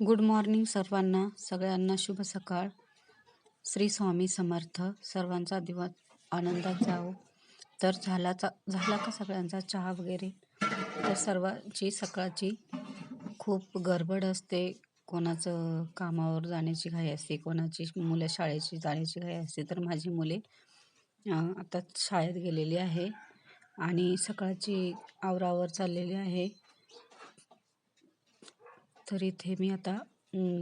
Good morning सर्वांना. सगळ्यांना शुभ सकाळ. श्री स्वामी समर्थ. सर्वांचा दिवस आनंदात जावो. तर झालाचा झाला का सगळ्यांचा चहा वगैरे? तर सर्वांची सकाळची खूप गडबड असते. कोणाचं कामावर जाण्याची घाई असते कोणाची मुलं शाळेची जाण्याची घाई असते. तर माझी मुले आता शाळेत गेलेली आहे आणि सकाळची आवरावर चाललेली आहे. तर इथे मी आता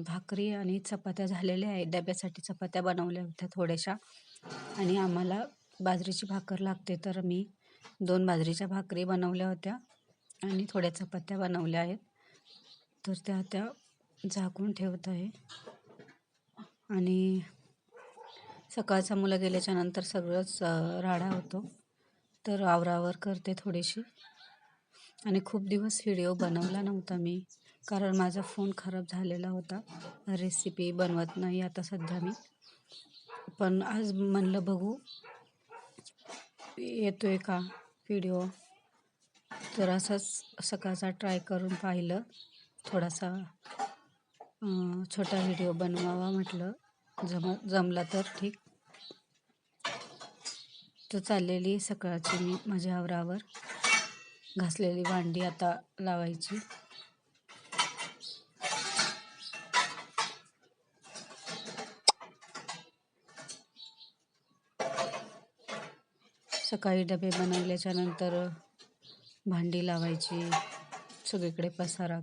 भाकरी आणि चपात्या झालेल्या आहेत. डब्यासाठी चपात्या बनवल्या होत्या थोड्याशा. आणि आम्हाला बाजरीची भाकर लागते तर मी दोन बाजरीच्या भाकरी बनवल्या होत्या आणि थोड्या चपात्या बनवल्या आहेत. तर त्या त्या झाकून ठेवत आहे. आणि सकाळचा मुलं गेल्याच्यानंतर सगळंच राडा होतो. तर आवरावर करते थोडीशी. आणि खूप दिवस व्हिडिओ बनवला नव्हता मी. कारण माझा फोन खराब झालेला होता. रेसिपी बनवत नाही आता सध्या मी. पण आज म्हणलं बघू येतोय का व्हिडिओ? तर असंच सकाळचा ट्राय करून पाहिलं. थोडासा छोटा व्हिडिओ बनवावा म्हटलं. जम जमला तर ठीक. तर चाललेली सकाळची मी माझ्या आवरावर. घासलेली भांडी आता लावायची. सकाळी डबे बनवल्याच्या नंतर भांडी लावायची सगळीकडे पसारा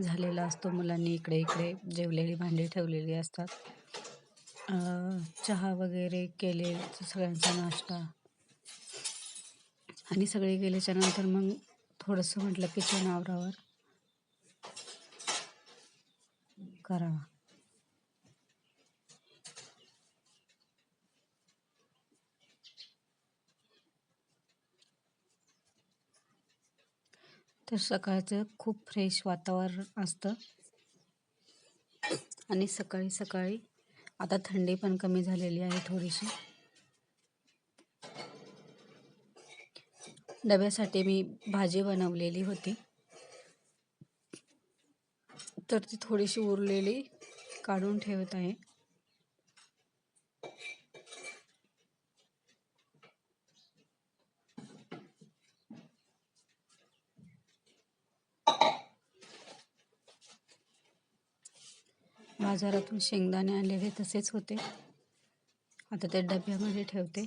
झालेला असतो मुलांनी इकडे इकडे जेवलेली भांडी ठेवलेली असतात. चहा वगैरे केले सगळ्यांचा नाश्ता. आणि सगळे गेल्याच्यानंतर मग थोडंसं म्हटलं किचन आवरावर करावा. तर सकाळचं खूप फ्रेश वातावरण असतं. आणि सकाळी सकाळी आता थंडी पण कमी झालेली आहे थोडीशी. डब्यासाठी मी भाजी बनवलेली होती. तर ती थोडीशी उरलेली काढून ठेवत आहे. बाजारातून शेंगदाणे आणलेले तसेच होते. आता ते डब्यामध्ये ठेवते.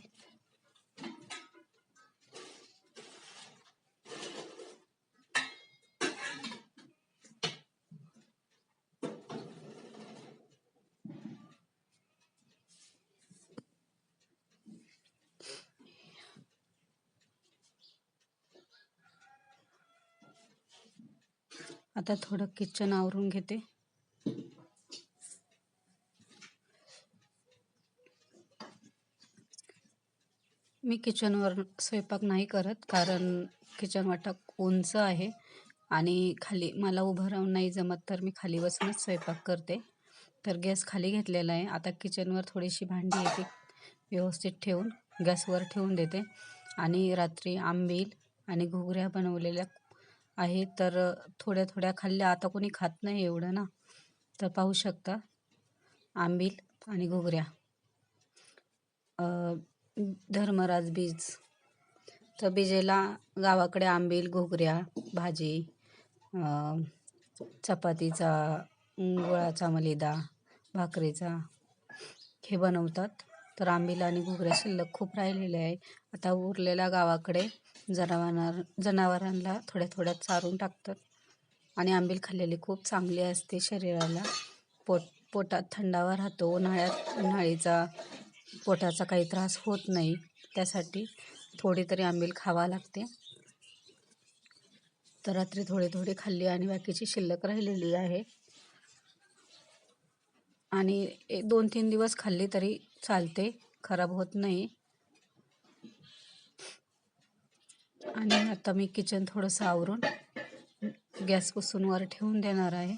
आता थोडं किचन आवरून घेते. मी किचनवर स्वयंपाक नाही करत कारण किचन वाटप उंच आहे आणि खाली मला उभं राहून नाही जमत तर मी खाली बसूनच स्वयंपाक करते. तर गॅस खाली घेतलेला आहे. आता किचनवर थोडीशी भांडी येते व्यवस्थित ठेवून गॅसवर ठेवून देते. आणि रात्री आंबील आणि घुगऱ्या बनवलेल्या आहे तर थोड्या थोड्या खाल्ल्या. आता कोणी खात नाही एवढं ना. तर पाहू शकता आंबील आणि घुगऱ्या. धर्मराज बीज. तर बीजेला गावाकडे आंबील घुगऱ्या भाजी चपातीचा गुळाचा मलिदा भाकरीचा हे बनवतात. तर आंबील आणि घोगऱ्या शिल्लक खूप राहिलेले आहे. आता उरलेल्या गावाकडे जनावर जनावरांना थोड्या थोड्या चारून टाकतात. आणि आंबील खाल्लेली खूप चांगली असते शरीराला. पोट पोटात थंडावा राहतो उन्हाळ्यात उन्हाळीचा पोटाचा काही त्रास होत नाही. त्यासाठी थोडी तरी आंबील खावा लागते. तर रात्री थोडी थोडी खाल्ली आणि बाकीची शिल्लक राहिलेली आहे. आणि एक दोन तीन दिवस खाल्ली तरी चालते खराब होत नाही. आणि आता मी किचन थोडंसं आवरून गॅस पुसून वर ठेवून देणार आहे.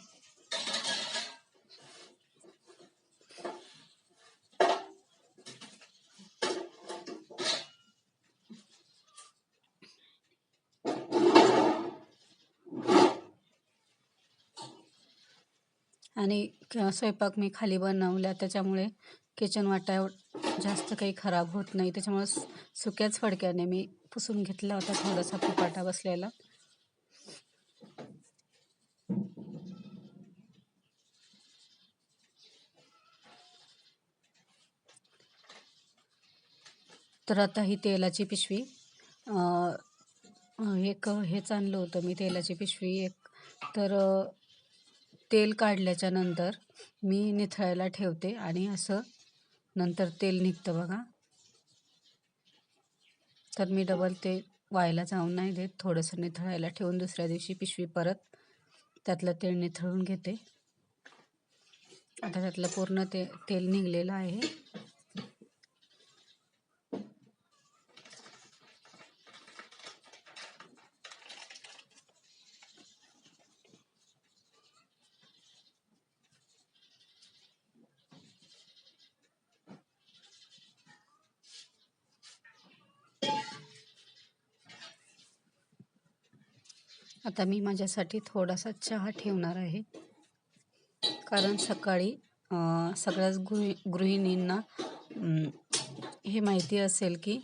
आणि स्वयंपाक मी खाली बनवला. त्याच्यामुळे किचन वाटा जास्त काही खराब होत नाही. त्याच्यामुळे सुक्याच फडक्याने मी पुसून घेतला होता थोडासा फुपाटा बसलेला. तर आता ही तेलाची पिशवी. एक हेच आणलं होतं मी तेलाची पिशवी एक. तर तेल काढल्याच्या नंतर मी निथळायला ठेवते आणि असं नंतर तेल निघतं बघा. तर मी डबल ते व्हायला जाऊन नाही देत. थोडंसं निथळायला ठेवून दुसऱ्या दिवशी पिशवी परत त्यातलं तेल निथळून घेते. आता त्यातलं पूर्ण ते तेल निघलेलं आहे. आता मी माझ्यासाठी थोडासा चहा ठेवणार आहे. कारण सकाळी सगळ्याच गृहि गृहिणींना हे माहिती असेल की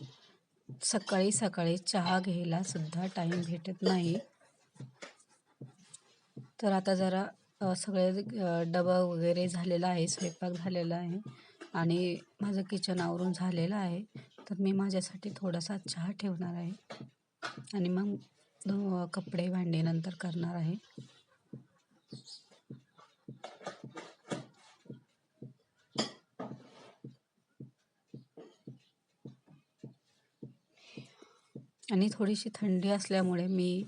सकाळी सकाळी चहा घ्यायला सुद्धा टाईम भेटत नाही. तर आता जरा सगळे डबा वगैरे झालेला आहे स्वयंपाक झालेला आहे आणि माझं किचन आवरून झालेलं आहे. तर मी माझ्यासाठी थोडासा चहा ठेवणार आहे. आणि मग कपडे भांडे नंतर करणार आहे. आणि थोडीशी थंडी असल्यामुळे मी